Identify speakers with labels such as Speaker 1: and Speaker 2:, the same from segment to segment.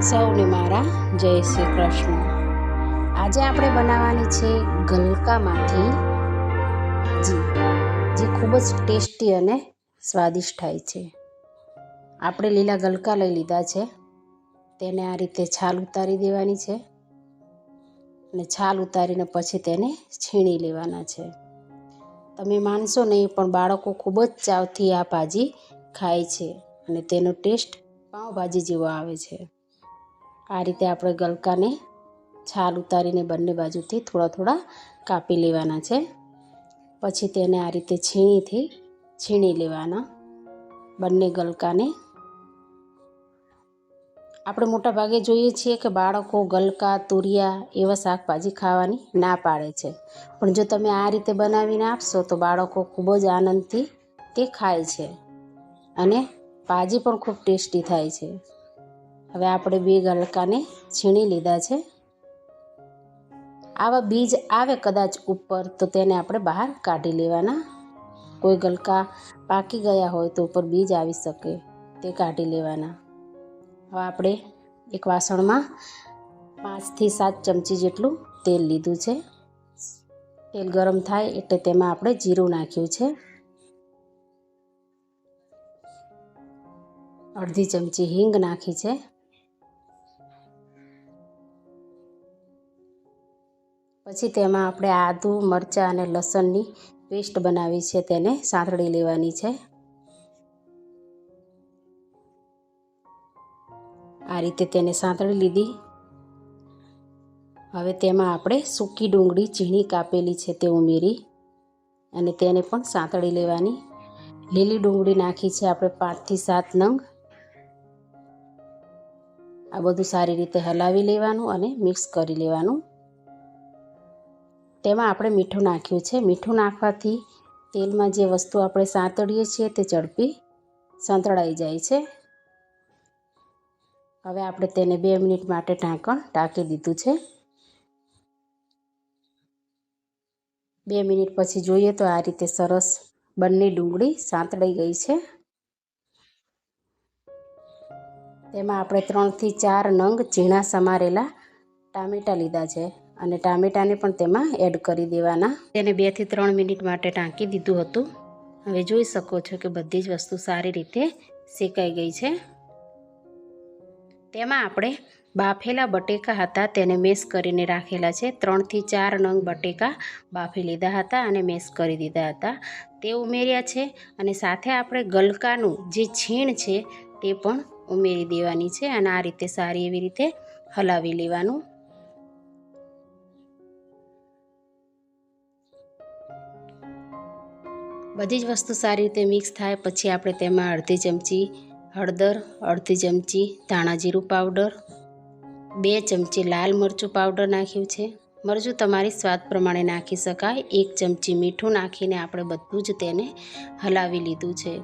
Speaker 1: સૌને મારા જય શ્રી કૃષ્ણ. આજે આપણે બનાવવાની છે ગલકામાંથી જી જે ખૂબ જ ટેસ્ટી અને સ્વાદિષ્ટ થાય છે. આપણે લીલા ગલકા લઈ લીધા છે. તેને આ રીતે છાલ ઉતારી દેવાની છે અને છાલ ઉતારીને પછી તેને છીણી લેવાના છે. તમે માનશો નહીં, પણ બાળકો ખૂબ જ ચાવથી આ ભાજી ખાય છે અને તેનો ટેસ્ટ પાઉંભાજી જેવો આવે છે. આ રીતે આપણે ગલકાને છાલ ઉતારીને બંને બાજુથી થોડા થોડા કાપી લેવાના છે. પછી તેને આ રીતે છીણીથી છીણી લેવાના. બંને ગલકાને આપણે મોટા ભાગે જોઈએ છીએ કે બાળકો ગલકા, તુરિયા એવા શાકભાજી ખાવાની ના પાડે છે. પણ જો તમે આ રીતે બનાવીને આપશો તો બાળકો ખૂબ જ આનંદથી તે ખાય છે અને ભાજી પણ ખૂબ ટેસ્ટી થાય છે. હવે આપણે બે ગલકાને છીણી લીધા છે. આવા બીજ આવે કદાચ ઉપર, તો તેને આપણે બહાર કાઢી લેવાના. કોઈ ગલકા પાકી ગયા હોય તો ઉપર બીજ આવી શકે, તે કાઢી લેવાના. હવે આપણે એક વાસણમાં પાંચથી સાત ચમચી જેટલું તેલ લીધું છે. તેલ ગરમ થાય એટલે તેમાં આપણે જીરું નાખ્યું છે. અડધી ચમચી હિંગ નાખી છે. પછી તેમાં આપણે આદુ, મરચાં અને લસણની પેસ્ટ બનાવી છે, તેને સાંતળી લેવાની છે. આ રીતે તેને સાંતળી લીધી. હવે તેમાં આપણે સૂકી ડુંગળી, ઝીણી કાપેલી છે, તે ઉમેરી અને તેને પણ સાંતળી લેવાની. લીલી ડુંગળી નાખી છે આપણે પાંચથી સાત નંગ. આ બધું સારી રીતે હલાવી લેવાનું અને મિક્સ કરી લેવાનું. તેમાં આપણે મીઠું નાખ્યું છે. મીઠું નાખવાથી તેલમાં જે વસ્તુ આપણે સાંતળીએ છીએ તે ઝડપી સાંતળાઈ જાય છે. હવે આપણે તેને બે મિનિટ માટે ઢાંકણ ઢાંકી દીધું છે. બે મિનિટ પછી જોઈએ તો આ રીતે સરસ બંને ડુંગળી સાંતળાઈ ગઈ છે. તેમાં આપણે ત્રણથી ચાર નંગ ઝીણા સમારેલા ટામેટાં લીધા છે. અને ટામેટાને પણ તેમાં એડ કરી દેવાના. તેને બેથી ત્રણ મિનિટ માટે ટાંકી દીધું હતું. હવે જોઈ શકો છો કે બધી જ વસ્તુ સારી રીતે શેકાઈ ગઈ છે. તેમાં આપણે બાફેલા બટેકા હતા તેને મેશ કરીને રાખેલા છે. ત્રણથી ચાર નંગ બટેકા બાફી લીધા હતા અને મેશ કરી દીધા હતા. તે ઉમેર્યા છે અને સાથે આપણે ગલકાનું જે છીણ છે તે પણ ઉમેરી દેવાની છે અને આ રીતે સારી એવી રીતે હલાવી લેવાનું. બધી જ વસ્તુ સારી રીતે મિક્સ થાય, પછી આપણે તેમાં અડધી ચમચી હળદર, અડધી ચમચી ધાણા જીરું પાવડર, બે ચમચી લાલ મરચું પાવડર નાખ્યું છે. મરચું તમારી સ્વાદ પ્રમાણે નાખી શકાય. એક ચમચી મીઠું નાખીને આપણે બધું જ તેને હલાવી લીધું છે.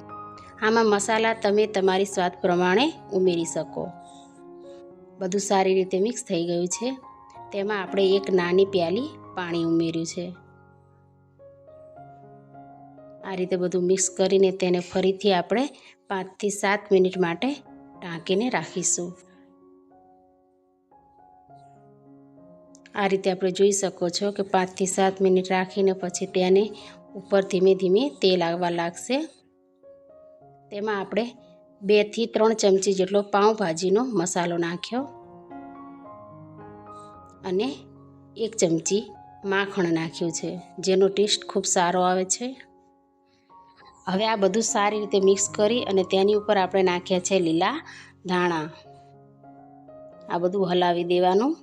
Speaker 1: આમાં મસાલા તમે તમારી સ્વાદ પ્રમાણે ઉમેરી શકો. બધું સારી રીતે મિક્સ થઈ ગયું છે. તેમાં આપણે એક નાની પ્યાલી પાણી ઉમેર્યું છે. આ રીતે બધું મિક્સ કરીને તેને ફરીથી આપણે પાંચથી સાત મિનિટ માટે ઢાંકીને રાખીશું. આ રીતે આપણે જોઈ શકો છો કે પાંચથી સાત મિનિટ રાખીને પછી તેને ઉપર ધીમે ધીમે તેલ આવવા લાગશે. તેમાં આપણે બેથી ત્રણ ચમચી જેટલો પાઉંભાજીનો મસાલો નાખ્યો અને એક ચમચી માખણ નાખ્યું છે, જેનો ટેસ્ટ ખૂબ સારો આવે છે. હવે આ બધું સારી રીતે મિક્સ કરી અને તેની ઉપર આપણે નાખ્યા છે લીલા ધાણા. આ બધું હલાવી દેવાનું.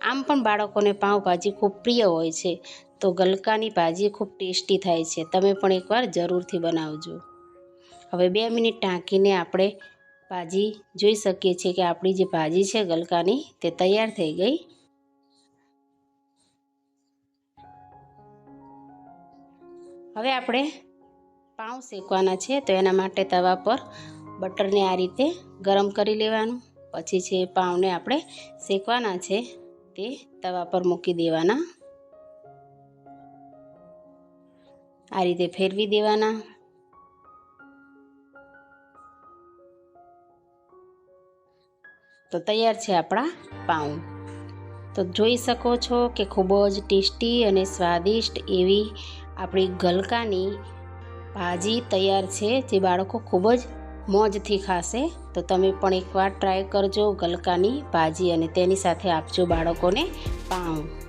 Speaker 1: આમ પણ બાળકોને પાઉંભાજી ખૂબ પ્રિય હોય છે. તો ગલકાની ભાજી ખૂબ ટેસ્ટી થાય છે. તમે પણ એકવાર જરૂરથી બનાવજો. હવે બે મિનિટ ટાંકીને આપણે ભાજી જોઈ શકીએ છીએ કે આપણી જે ભાજી છે ગલકાની તે તૈયાર થઈ ગઈ. હવે આપણે પાઉં શેકવાના છે, તો એના માટે તવા પર બટરને આ રીતે ગરમ કરી લેવાનું. પછી છે પાઉંને આપણે શેકવાના છે, તે તવા પર મૂકી દેવાના. આ રીતે ફેરવી દેવાના. તો તૈયાર છે આપણા પાઉં. તો જોઈ શકો છો કે ખૂબ જ ટેસ્ટી અને સ્વાદિષ્ટ એવી આપણી ગલકાની ભાજી તૈયાર છે, જે બાળકો ખૂબ જ મોજથી ખાશે. તો તમે પણ એકવાર ટ્રાય કરજો ગલકાની ભાજી અને તેની સાથે આપજો બાળકોને પાઉં.